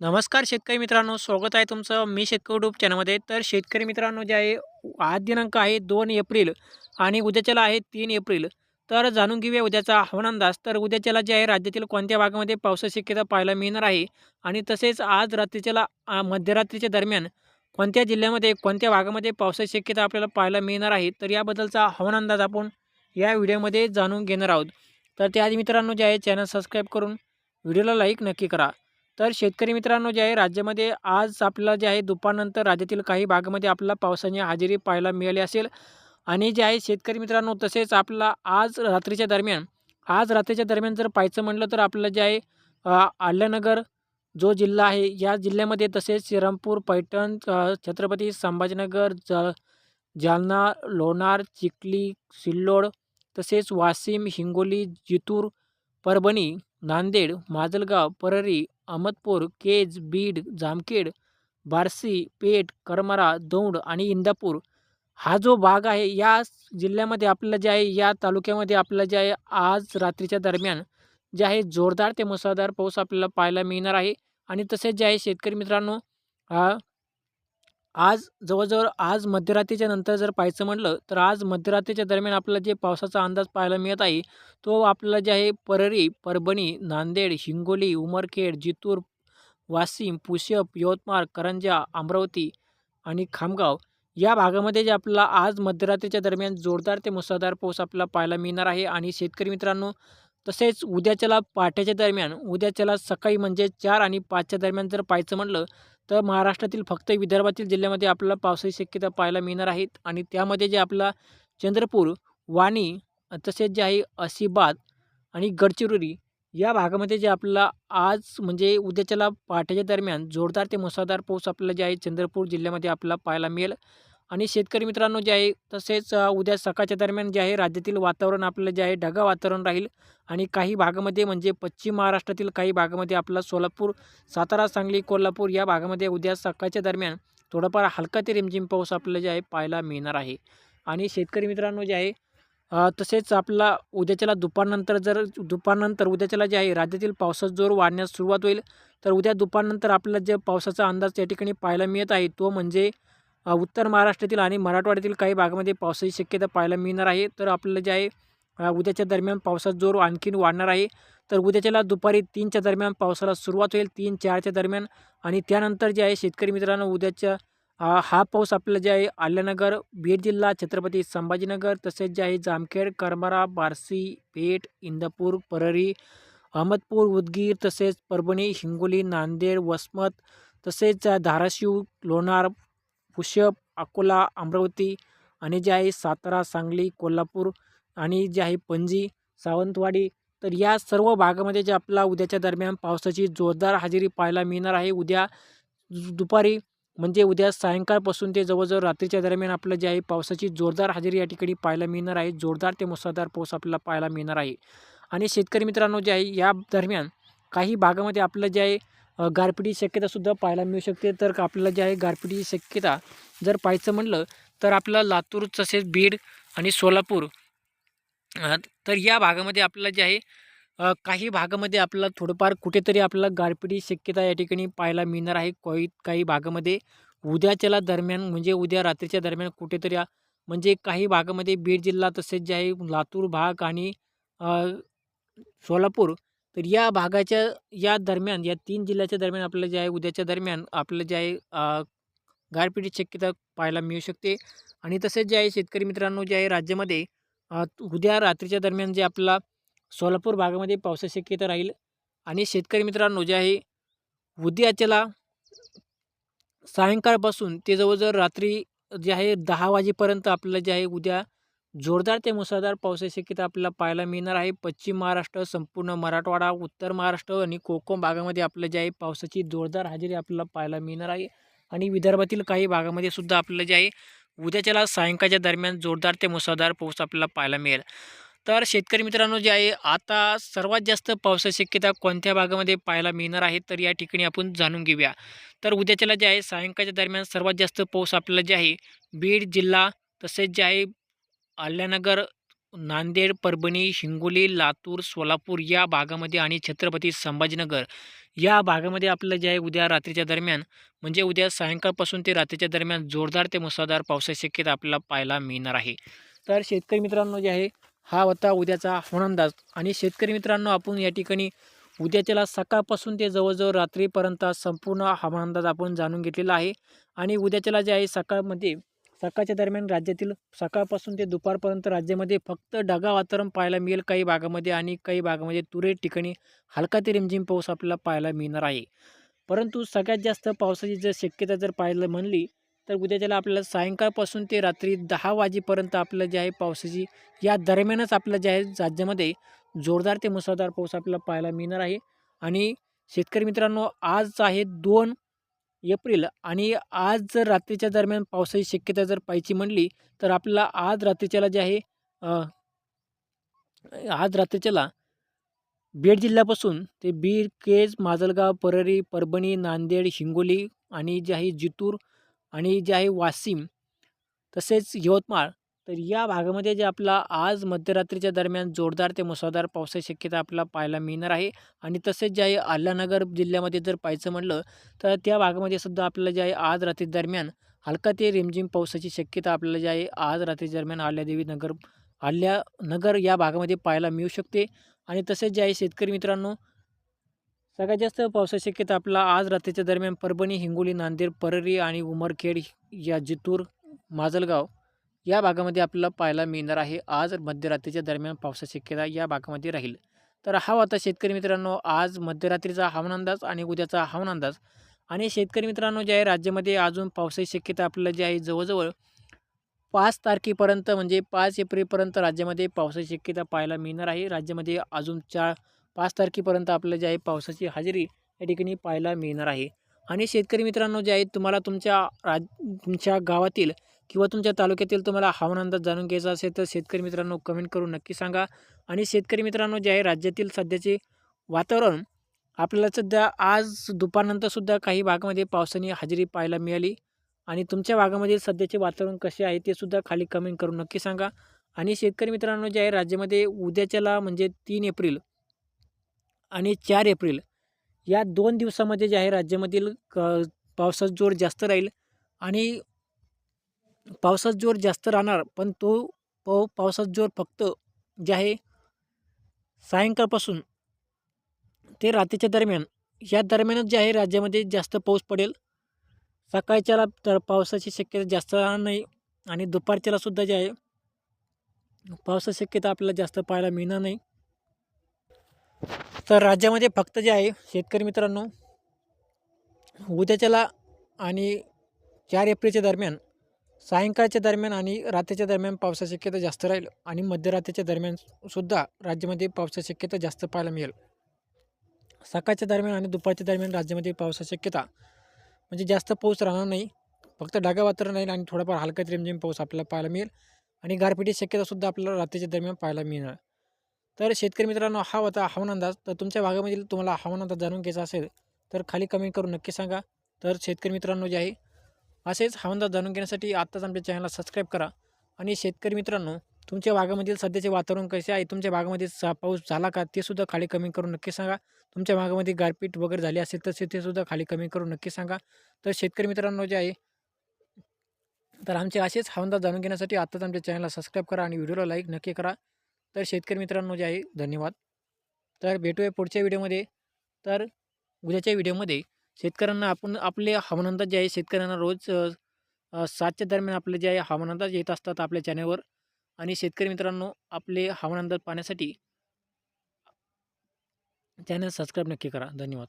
नमस्कार शेतकरी मित्रांनो स्वागत आहे तुमचं मी शेतकरी यूट्यूब चॅनलमध्ये. तर शेतकरी मित्रांनो जे आहे आज दिनांक आहे दोन एप्रिल आणि उद्याच्याला आहे तीन एप्रिल. तर जाणून घेऊया उद्याचा हवामान अंदाज. तर उद्याच्याला जे आहे राज्यातील कोणत्या भागामध्ये पावसाची शक्यता पाहायला मिळणार आहे? आणि तसेच आज रात्रीच्याला मध्यरात्रीच्या दरम्यान कोणत्या जिल्ह्यामध्ये कोणत्या भागामध्ये पावसाची शक्यता आपल्याला पाहायला मिळणार आहे? तर याबद्दलचा हवामान अंदाज आपण या व्हिडिओमध्ये जाणून घेणार आहोत. तर त्याआधी मित्रांनो जे आहे चॅनल सबस्क्राईब करून व्हिडिओला लाईक नक्की करा. तर शेतकरी मित्रांनो जे आहे राज्यामध्ये आज आपल्याला जे आहे दुपारनंतर राज्यातील काही भागामध्ये आपल्याला पावसाची हजेरी पाहायला मिळाली असेल. आणि जे आहे शेतकरी मित्रांनो तसेच आपला आज रात्रीच्या दरम्यान आज रात्रीच्या दरम्यान जर पाहायचं म्हटलं तर आपलं जे आहे आल्यानगर जो जिल्हा आहे या जिल्ह्यामध्ये तसेच श्रीरामपूर पैठण छत्रपती संभाजीनगर ज जालना लोणार चिखली सिल्लोड तसेच वाशिम हिंगोली जितूर परभणी नांदेड माजलगाव परळी अहमदपूर केज बीड जामखेड बार्शी पेठ करमरा दौंड आणि इंदापूर. हा जो भाग आहे या जिल्ह्यामध्ये आपल्याला जे आहे या तालुक्यामध्ये आपल्याला जे आहे आज रात्रीच्या दरम्यान जे आहे जोरदार ते मुसळधार पाऊस आपल्याला पाहायला मिळणार आहे. आणि तसेच जे आहे शेतकरी मित्रांनो आज जवळजवळ आज मध्यरात्रीच्या नंतर जर पाहायचं म्हटलं तर आज मध्यरात्रीच्या दरम्यान आपल्याला जे पावसाचा अंदाज पाहायला मिळत आहे तो आपल्याला जे आहे परळी परभणी नांदेड हिंगोली उमरखेड जितूर वाशिम पुष्यप यवतमाळ करंजा अमरावती आणि खामगाव या भागामध्ये जे आपल्याला आज मध्यरात्रीच्या दरम्यान जोरदार ते मुसळधार पाऊस आपल्याला पाहायला मिळणार आहे. आणि शेतकरी मित्रांनो तसेच उद्याच्याला पहाटेच्या दरम्यान उद्याच्याला सकाळी म्हणजे चार आणि पाचच्या दरम्यान जर पाहायचं म्हटलं तर महाराष्ट्रातील फक्त विदर्भातील जिल्ह्यामध्ये आपल्याला पावसाची शक्यता पाहायला मिळणार आहेत आणि त्यामध्ये जे आपला चंद्रपूर वाणी तसेच जे आहे असिबाद आणि गडचिरोली या भागामध्ये जे आपल्याला आज म्हणजे उद्याच्याला पहाटेच्या दरम्यान जोरदार ते मुसळधार पाऊस आपल्याला जे आहे चंद्रपूर जिल्ह्यामध्ये आपल्याला पाहायला मिळेल. आणि शेतकरी मित्रांनो जे आहे तसेच उद्या सकाळच्या दरम्यान जे आहे राज्यातील वातावरण आपलं जे आहे ढगाळ वातावरण राहील. आणि काही भागामध्ये म्हणजे पश्चिम महाराष्ट्रातील काही भागामध्ये आपला सोलापूर सातारा सांगली कोल्हापूर या भागामध्ये उद्या सकाळच्या दरम्यान थोडंफार हलका ते रिमझिम पाऊस आपल्याला जे आहे पाहायला मिळणार आहे. आणि शेतकरी मित्रांनो जे आहे तसेच आपला उद्याच्याला दुपारनंतर जर दुपारनंतर उद्याच्याला जे आहे राज्यातील पावसाचा जोर वाढण्यास सुरुवात होईल. तर उद्या दुपारनंतर आपल्याला जे पावसाचा अंदाज त्या ठिकाणी पाहायला मिळत आहे तो म्हणजे उत्तर महाराष्ट्रातील आणि मराठवाड्यातील काही भागामध्ये पावसाची शक्यता पाहायला मिळणार आहे. तर आपल्याला जे आहे उद्याच्या दरम्यान पावसाचा जोर आणखीन वाढणार आहे. तर उद्याच्याला दुपारी तीनच्या दरम्यान पावसाला सुरुवात होईल तीन चारच्या दरम्यान. आणि त्यानंतर जे आहे शेतकरी मित्रांनो उद्याच्या हा पाऊस आपल्याला जे आहे आल्यानगर बीड जिल्हा छत्रपती संभाजीनगर तसेच जे आहे जामखेड करमरा बार्शी पेठ इंदापूर परळी अहमदपूर उदगीर तसेच परभणी हिंगोली नांदेड वसमत तसेच धाराशिव लोणार पुष्यप अकोला अमरावती आणि जे आहे सातारा सांगली कोल्हापूर आणि जे आहे पणजी सावंतवाडी तर या सर्व भागामध्ये जे आपला उद्याच्या दरम्यान पावसाची जोरदार हजेरी पाहायला मिळणार आहे. उद्या दुपारी म्हणजे उद्या सायंकाळपासून ते जवळजवळ रात्रीच्या दरम्यान आपलं जे आहे पावसाची जोरदार हजेरी या ठिकाणी पाहायला मिळणार आहे. जोरदार ते मुसळधार पाऊस आपल्याला पाहायला मिळणार आहे. आणि शेतकरी मित्रांनो जे आहे या दरम्यान काही भागामध्ये आपलं जे आहे अ, गारपिटीची शक्यतासुद्धा पाहायला मिळू शकते. तर आपल्याला जे आहे गारपिटीची शक्यता जर पाहायचं म्हटलं तर आपल्याला लातूर तसेच बीड आणि सोलापूर तर या भागामध्ये आपल्याला जे आहे काही भागामध्ये आपल्याला थोडंफार कुठेतरी आपल्याला गारपिटी शक्यता या ठिकाणी पाहायला मिळणार आहे. काही काही भागामध्ये उद्याच्याला दरम्यान म्हणजे उद्या रात्रीच्या दरम्यान कुठेतरी म्हणजे काही भागामध्ये बीड जिल्हा तसेच जे आहे लातूर भाग आणि सोलापूर तर या भागाच्या या दरम्यान या तीन जिल्ह्याच्या दरम्यान आपल्याला जे आहे उद्याच्या दरम्यान आपलं जे आहे गारपिटीची शक्यता पाहायला मिळू शकते. आणि तसेच जे आहे शेतकरी मित्रांनो जे आहे राज्यामध्ये उद्या रात्रीच्या दरम्यान जे आपला सोलापूर भागामध्ये पावसाची शक्यता राहील. आणि शेतकरी मित्रांनो जे आहे उद्याच्याला सायंकाळपासून ते जवळजवळ रात्री जे आहे दहा वाजेपर्यंत आपल्याला जे आहे उद्या जोरदार ते मुसळधार पावसाची शक्यता आपल्याला पाहायला मिळणार आहे. पश्चिम महाराष्ट्र संपूर्ण मराठवाडा उत्तर महाराष्ट्र आणि कोकण भागामध्ये आपलं जे आहे पावसाची जोरदार हजेरी आपल्याला पाहायला मिळणार आहे. आणि विदर्भातील काही भागामध्ये सुद्धा आपल्याला जे आहे उद्याच्याला सायंकाळच्या दरम्यान जोरदार ते मुसळधार पाऊस आपल्याला पाहायला मिळेल. तर शेतकरी मित्रांनो जे आहे आता सर्वात जास्त पावसाची शक्यता कोणत्या भागामध्ये पाहायला मिळणार आहे? तर या ठिकाणी आपण जाणून घेऊया. तर उद्याच्याला जे आहे सायंकाळच्या दरम्यान सर्वात जास्त पाऊस आपल्याला जे आहे बीड जिल्हा तसेच जे आहे अहिल्यानगर नांदेड परभणी हिंगोली लातूर सोलापूर या भागामध्ये आणि छत्रपती संभाजीनगर या भागामध्ये आपलं जे आहे उद्या रात्रीच्या दरम्यान म्हणजे उद्या सायंकाळपासून ते रात्रीच्या दरम्यान जोरदार ते मुसळधार पावसाची शक्यता आपल्याला पाहायला मिळणार आहे. तर शेतकरी मित्रांनो जे आहे हा होता उद्याचा हवामान अंदाज. आणि शेतकरी मित्रांनो आपण या ठिकाणी उद्याच्याला सकाळपासून ते जवळजवळ रात्रीपर्यंत संपूर्ण हवामान अंदाज आपण जाणून घेतलेला आहे. आणि उद्याच्याला जे आहे सकाळमध्ये सकाळच्या दरम्यान राज्यातील सकाळपासून ते दुपारपर्यंत राज्यामध्ये फक्त ढगा वातावरण पाहायला मिळेल. काही भागामध्ये आणि काही भागामध्ये तुरळक ठिकाणी हलका ते रिमझिम पाऊस आपल्याला पाहायला मिळणार आहे. परंतु सगळ्यात जास्त पावसाची जर शक्यता जर पाहायला म्हणली तर उद्याच्याला आपल्याला सायंकाळपासून ते रात्री दहा वाजेपर्यंत आपलं जे आहे पावसाची या दरम्यानच आपलं जे आहे राज्यामध्ये जोरदार ते मुसळधार पाऊस आपल्याला पाहायला मिळणार आहे. आणि शेतकरी मित्रांनो आज आहे दोन एप्रिल आणि आज जर रात्रीच्या दरम्यान पावसाची शक्यता जर पाहायची म्हणली तर आपल्याला आज रात्रीच्याला जे आहे आज रात्रीच्याला बीड जिल्ह्यापासून ते बीड केज माजलगाव परळी परभणी नांदेड हिंगोली आणि जे आहे जितूर आणि जे आहे वाशिम तसेच यवतमाळ तर या भागामध्ये जे आपला आज मध्यरात्रीच्या दरम्यान जोरदार ते मुसळधार पावसाची शक्यता आपल्याला पाहायला मिळणार आहे. आणि तसेच जे आहे अल्लानगर जिल्ह्यामध्ये जर पाहायचं म्हटलं तर त्या भागामध्ये सुद्धा आपल्याला जे आहे आज रात्री दरम्यान हलका ते रिमझिम पावसाची शक्यता आपल्याला जे आहे आज रात्री दरम्यान आल्यादेवी नगर आल्यानगर या भागामध्ये पाहायला मिळू शकते. आणि तसेच जे आहे शेतकरी मित्रांनो सगळ्यात जास्त पावसाची शक्यता आपला आज रात्रीच्या दरम्यान परभणी हिंगोली नांदेड परळी आणि उमरखेड या जितूर माजलगाव या भागामध्ये आपल्याला पाहायला मिळणार आहे आज मध्यरात्रीच्या दरम्यान पावसाची शक्यता या भागामध्ये राहील. तर हा होता शेतकरी मित्रांनो आज मध्यरात्रीचा हवामान अंदाज आणि उद्याचा हवामान अंदाज. आणि शेतकरी मित्रांनो जे आहे राज्यामध्ये अजून पावसाची शक्यता आपल्याला जी आहे जवळजवळ पाच तारखेपर्यंत म्हणजे पाच एप्रिलपर्यंत राज्यामध्ये पावसाची शक्यता पाहायला मिळणार आहे. राज्यामध्ये अजून चार पाच तारखेपर्यंत आपलं जे आहे पावसाची हजेरी या ठिकाणी पाहायला मिळणार आहे. आणि शेतकरी मित्रांनो जे आहे तुम्हाला तुमच्या राज तुमच्या गावातील किंवा तुमच्या तालुक्यातील तुम्हाला हवामान अंदाज जाणून घ्यायचा असेल तर शेतकरी मित्रांनो कमेंट करून नक्की सांगा. आणि शेतकरी मित्रांनो जे आहे राज्यातील सध्याचे वातावरण आपल्याला सध्या आज दुपारनंतरसुद्धा काही भागामध्ये पावसाने हजेरी पाहायला मिळाली. आणि तुमच्या भागामधील सध्याचे वातावरण कसे आहे ते सुद्धा खाली कमेंट करून नक्की सांगा. आणि शेतकरी मित्रांनो जे आहे राज्यामध्ये उद्याच्याला म्हणजे तीन एप्रिल आणि चार एप्रिल या दोन दिवसामध्ये जे आहे राज्यामधील क पावसाचा जोर जास्त राहील. आणि पावसात जोर जास्त राहणार पण तो पाव पावसात जोर फक्त जे आहे सायंकाळपासून ते रात्रीच्या दरम्यान. या दरम्यानच जे आहे राज्यामध्ये जास्त पाऊस पडेल. सकाळच्याला तर पावसाची शक्यता जास्त राहणार नाही आणि दुपारच्याला सुद्धा जे आहे पावसाची शक्यता आपल्याला जास्त पाहायला मिळणार नाही. तर राज्यामध्ये फक्त जे आहे शेतकरी मित्रांनो उद्याच्याला आणि चार एप्रिलच्या दरम्यान सायंकाळच्या दरम्यान आणि रात्रीच्या दरम्यान पावसाची शक्यता जास्त राहील आणि मध्यरात्रीच्या दरम्यान सुद्धा राज्यामध्ये पावसाची शक्यता जास्त पाहायला मिळेल. सकाळच्या दरम्यान आणि दुपारच्या दरम्यान राज्यामध्ये पावसाची शक्यता म्हणजे जास्त पाऊस राहणार नाही फक्त डागा वातावरण राहील आणि थोडाफार हलका रिमझिम पाऊस आपल्याला पाहायला मिळेल आणि गारपिटीची शक्यतासुद्धा आपल्याला रात्रीच्या दरम्यान पाहायला मिळणार. तर शेतकरी मित्रांनो हा होता हवामान अंदाज. तर तुमच्या भागामधील तुम्हाला हवामान अंदाज जाणून घ्यायचा असेल तर खाली कमेंट करून नक्की सांगा. तर शेतकरी मित्रांनो जे आहे असेच हवामान जाणून घेण्यासाठी आत्ताच आमच्या चॅनलला सबस्क्राईब करा. आणि शेतकरी मित्रांनो तुमच्या भागामधील सध्याचे वातावरण कसे आहे? तुमच्या भागामध्ये सा पाऊस झाला का? ते सुद्धा खाली कमी करून नक्की सांगा. तुमच्या भागामध्ये गारपीट वगैरे झाली असेल तर ते सुद्धा खाली कमी करून नक्की सांगा. तर शेतकरी मित्रांनो जे आहे तर आमचे असेच हवामान जाणून घेण्यासाठी आत्ताच आमच्या चॅनलला सबस्क्राईब करा आणि व्हिडिओला लाईक नक्की करा. तर शेतकरी मित्रांनो जे आहे धन्यवाद. तर भेटूया पुढच्या व्हिडिओमध्ये तर उद्याच्या व्हिडिओमध्ये शेतकऱ्यांना आपण आपले हवामान अंदाज जे आहे शेतकऱ्यांना रोज सातच्या दरम्यान आपले जे आहे हवामान अंदाज येत असतात आपल्या चॅनलवर. आणि शेतकरी मित्रांनो आपले हवामान अंदाज पाहण्यासाठी चॅनल सबस्क्राईब नक्की करा. धन्यवाद.